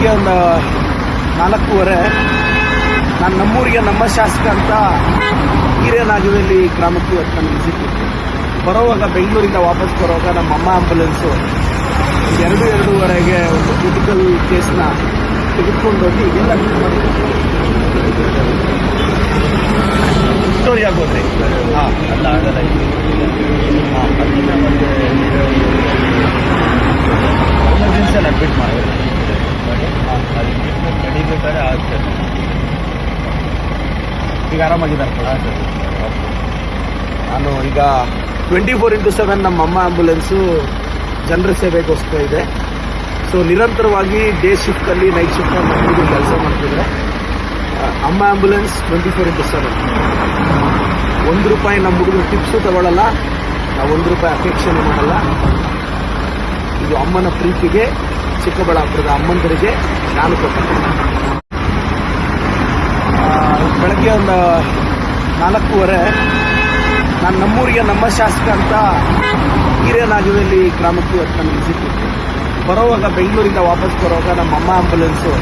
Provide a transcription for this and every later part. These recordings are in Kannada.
ಬೆಳಗ್ಗೆ ಒಂದು ನಾಲ್ಕೂವರೆ. ನಾನು ನಮ್ಮೂರಿಗೆ ನಮ್ಮ ಶಾಸಕ ಅಂತ ಹಿರೇನಾಗವೇಲಿ ಗ್ರಾಮಕ್ಕೆ ಇವತ್ತು ನಾನು ವಿಸಿಟ್ ಬರೋವಾಗ ಬೆಂಗಳೂರಿಂದ ವಾಪಸ್ ಬರೋವಾಗ ನಮ್ಮ ಅಮ್ಮ ಆಂಬುಲೆನ್ಸು ಎರಡು ಎರಡೂವರೆಗೆ ಒಂದು ಕ್ರಿಟಿಕಲ್ ಕೇಸ್ನ ತೆಗೆದುಕೊಂಡು ಹೋಗಿ ಎಲ್ಲ ಸ್ಟೋರಿ ಆಗೋದ್ರಿ ಹಾಂ ಅಲ್ಲ ಆಗಲ್ಲ ಹಾಂ. ಅಲ್ಲಿಂದ ಮತ್ತೆ ಈಗ ಆರಾಮಾಗಿದ್ದಾರೆ ನಾನು ಈಗ ಟ್ವೆಂಟಿ ಫೋರ್ ಇಂಟು ಸೆವೆನ್ ನಮ್ಮ ಅಮ್ಮ ಆಂಬ್ಯುಲೆನ್ಸು ಜನರ ಸೇವೆಗೋಸ್ಕರ ಇದೆ. ಸೊ ನಿರಂತರವಾಗಿ ಡೇ ಶಿಫ್ಟಲ್ಲಿ ನೈಟ್ ಶಿಫ್ಟಲ್ಲಿ ಹುಡುಗರು ಕೆಲಸ ಮಾಡ್ತಿದ್ರೆ ಅಮ್ಮ ambulance twenty four into seven ಒಂದು ರೂಪಾಯಿ ನಮ್ಮ ಹುಡುಗರು ಟಿಪ್ಸು ತಗೊಳ್ಳಲ್ಲ ನಾವು ಒಂದು ರೂಪಾಯಿ ಅಪೇಕ್ಷೆನೂ ಮಾಡಲ್ಲ. ಇದು ಅಮ್ಮನ ಪ್ರೀತಿಗೆ ಚಿಕ್ಕಬಳ್ಳಾಪುರದ ಅಮ್ಮಂದರಿಗೆ ನಾನು ಕೊಟ್ಟಿದ್ದೇನೆ ಬೆಳಗ್ಗೆ ಒಂದು ನಾಲ್ಕೂವರೆ, ನಾನು ನಮ್ಮೂರಿಗೆ ನಮ್ಮ ಶಾಸಕ ಅಂತ ಹಿರೇನಾಗವೇಲಿ ಗ್ರಾಮಕ್ಕೆ ಇವತ್ತು ನಾನು ವಿಸಿಟ್ ಬರೋವಾಗ ಬೆಂಗಳೂರಿಂದ ವಾಪಸ್ ಬರೋವಾಗ ನಮ್ಮ ಅಮ್ಮ ಆಂಬುಲೆನ್ಸು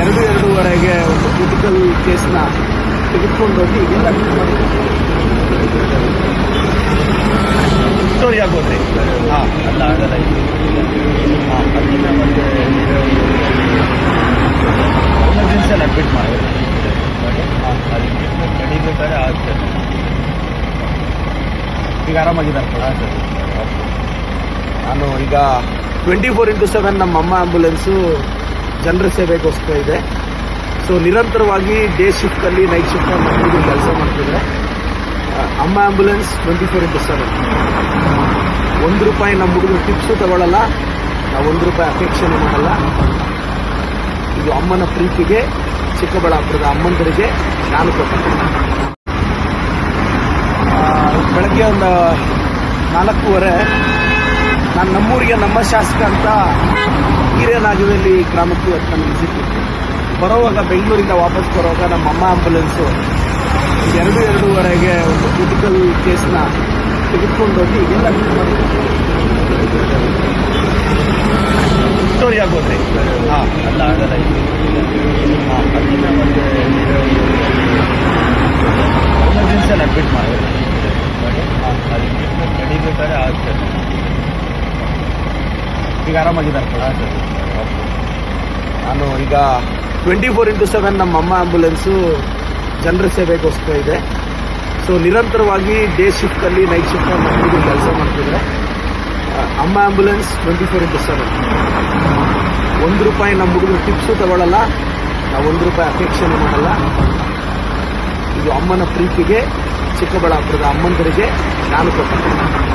ಎರಡು, ಎರಡೂವರೆಗೆ ಒಂದು ಕ್ರಿಟಿಕಲ್ ಕೇಸ್ನ ತೆಗೆದುಕೊಂಡೋಗಿ ಎಲ್ಲ ಸ್ಟೋರಿ ಆಗೋದ್ರಿ ಹಾಂ ಅಲ್ಲ ಆಗಲ್ಲ ಇದು ಹಾಂ ಅದನ್ನ ಮತ್ತೆ ಎಮರ್ಜೆನ್ಸಿಯಲ್ಲಿ ಅಡ್ಮಿಟ್ ಮಾಡಿ ಅದು ಟ್ರೀಟ್ಮೆಂಟ್ ನಡಿಬೇಕಾದ್ರೆ ಆಗ್ತದೆ ಈಗ ಆರಾಮಾಗಿದ್ದಾರೆ ನಾನು ಈಗ ಟ್ವೆಂಟಿ ಫೋರ್ ಇಂಟು ಸೆವೆನ್ ನಮ್ಮ ಅಮ್ಮ ಆಂಬ್ಯುಲೆನ್ಸು ಜನರ ಸೇವೆಗೋಸ್ಕರ ಇದೆ. ಸೊ ನಿರಂತರವಾಗಿ ಡೇ ಶಿಫ್ಟಲ್ಲಿ ನೈಟ್ ಶಿಫ್ಟಲ್ಲಿ ಹುಡುಗರು ಕೆಲಸ ಮಾಡ್ತಿದ್ರೆ ಅಮ್ಮ ambulance twenty four into seven ಒಂದು ರೂಪಾಯಿ ನಮ್ಮ ಹುಡುಗರು ಟಿಪ್ಸು ತಗೊಳ್ಳಲ್ಲ ನಾವು ಒಂದು ರೂಪಾಯಿ ಅಪೇಕ್ಷೆನೂ ಮಾಡಲ್ಲ. ಇದು ಅಮ್ಮನ ಪ್ರೀತಿಗೆ ಚಿಕ್ಕಬಳ್ಳಾಪುರದ ಅಮ್ಮಂದರಿಗೆ ನಾನು ಕೊಟ್ಟಿದ್ದೇನೆ ಆ, ಬೆಳಗ್ಗೆ ಒಂದು, ನಾಲ್ಕೂವರೆ. ನಾನು ನಮ್ಮೂರಿಗೆ ನಮ್ಮ ಶಾಸಕ ಅಂತ ಹಿರೇನಾಗವೇಲಿ ಗ್ರಾಮಕ್ಕೆ ಇವತ್ತು ನಾನು ಸಿಕ್ಕಿತ್ತು ಬರೋವಾಗ ಬೆಂಗಳೂರಿಂದ ವಾಪಸ್ ಬರೋವಾಗ ನಮ್ಮ ಅಮ್ಮ ಆಂಬುಲೆನ್ಸು ಎರಡು, ಎರಡೂವರೆಗೆ ಒಂದು ಕ್ರಿಟಿಕಲ್ ಕೇಸ್ನ ತೆಗೆದುಕೊಂಡು ಹೋಗಿ ಎಲ್ಲ ಆಗೋದ್ರಿ ಹಾಂ ಅಲ್ಲ ಆಗಲ್ಲ ಈಗ ಆರಾಮಾಗಿದ್ದಾರೆ ಹಾಂ ಸರ್. ನಾನು ಈಗ ಟ್ವೆಂಟಿ ಫೋರ್ ಇಂಟು ಸೆವೆನ್ ನಮ್ಮ ಅಮ್ಮ ಆ್ಯಂಬುಲೆನ್ಸು ಜನರ ಸೇವೆಗೋಸ್ಕರ ಇದೆ. ಸೊ ನಿರಂತರವಾಗಿ ಡೇ ಶಿಫ್ಟಲ್ಲಿ ನೈಟ್ ಶಿಫ್ಟಲ್ಲಿ ಹುಡುಗರು ಕೆಲಸ ಮಾಡ್ತಿದ್ರೆ ಅಮ್ಮ ambulance twenty four into seven ಒಂದು ರೂಪಾಯಿ ನಮ್ಮ ಹುಡುಗರು ಟಿಪ್ಸು ತಗೊಳ್ಳಲ್ಲ ನಾವು ಒಂದು ರೂಪಾಯಿ ಅಪೇಕ್ಷೆನೂ ಮಾಡಲ್ಲ. ಇದು ಅಮ್ಮನ ಪ್ರೀತಿಗೆ ಚಿಕ್ಕಬಳ್ಳಾಪುರದ ಅಮ್ಮಂದರಿಗೆ ನಾನು ಕೊಟ್ಟಿದ್ದೇನೆ